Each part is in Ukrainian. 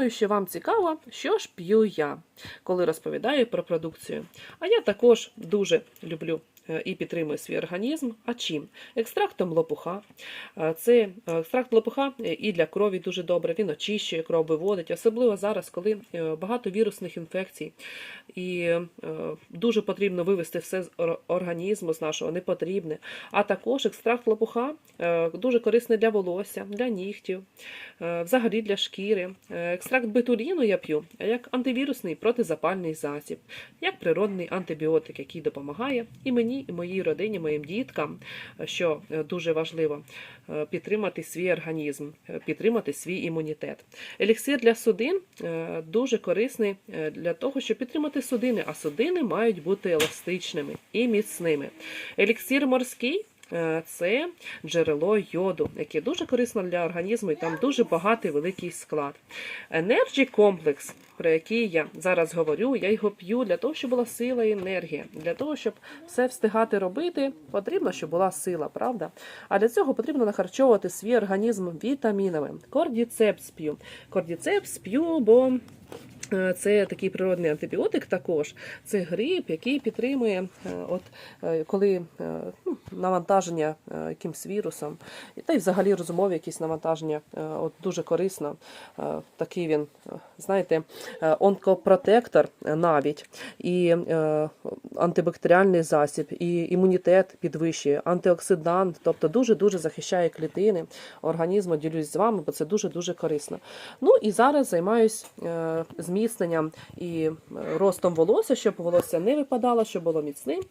Думаю, що вам цікаво, що ж п'ю я, коли розповідаю про продукцію. А я також дуже люблю і підтримую свій організм. А чим? Екстрактом лопуха. Е, Це е, екстракт лопуха е, і для крові дуже добре. Він очищує кров, виводить, особливо зараз, коли е, багато вірусних інфекцій. І е, дуже потрібно вивести все з організму, з нашого непотрібне. А також екстракт лопуха е, дуже корисний для волосся, для нігтів, е, взагалі для шкіри. Е, Екстракт бетуліну я п'ю як антивірусний протизапальний засіб, як природний антибіотик, який допомагає і мені, і моїй родині, моїм діткам, е, що е, дуже важливо, е, підтримати свій організм, підтримати свій імунітет. Еліксир для судин дуже корисний для того, щоб підтримати судини, а судини мають бути еластичними і міцними. Еліксир морський. Е, Це джерело йоду, яке дуже корисно для організму, і там дуже багатий великий склад. Energy комплекс, про який я зараз говорю, я його п'ю для того, щоб була сила і енергія. Для того, щоб все встигати робити, потрібно, щоб була сила, правда? А для цього потрібно нахарчовувати свій організм вітамінами. Кордіцепс п'ю. Кордіцепс п'ю, бо це такий природний антибіотик також. Це гриб, який підтримує, е, от, е, коли е, ну, навантаження якимсь вірусом, та й взагалі розумові якісь навантаження, от дуже корисно. Такий він, знаєте, онкопротектор навіть, і антибактеріальний засіб, і імунітет підвищує, антиоксидант, тобто дуже-дуже захищає клітини організму, ділюсь з вами, бо це дуже-дуже корисно. Ну і зараз займаюсь е, зміцненням і е, ростом волосся, щоб волосся не випадало, щоб було міцним.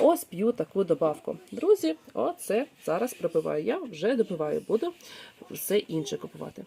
Ось п'ю таку добавку. Друзі, оце зараз пропиваю я, вже допиваю, буду все інше купувати.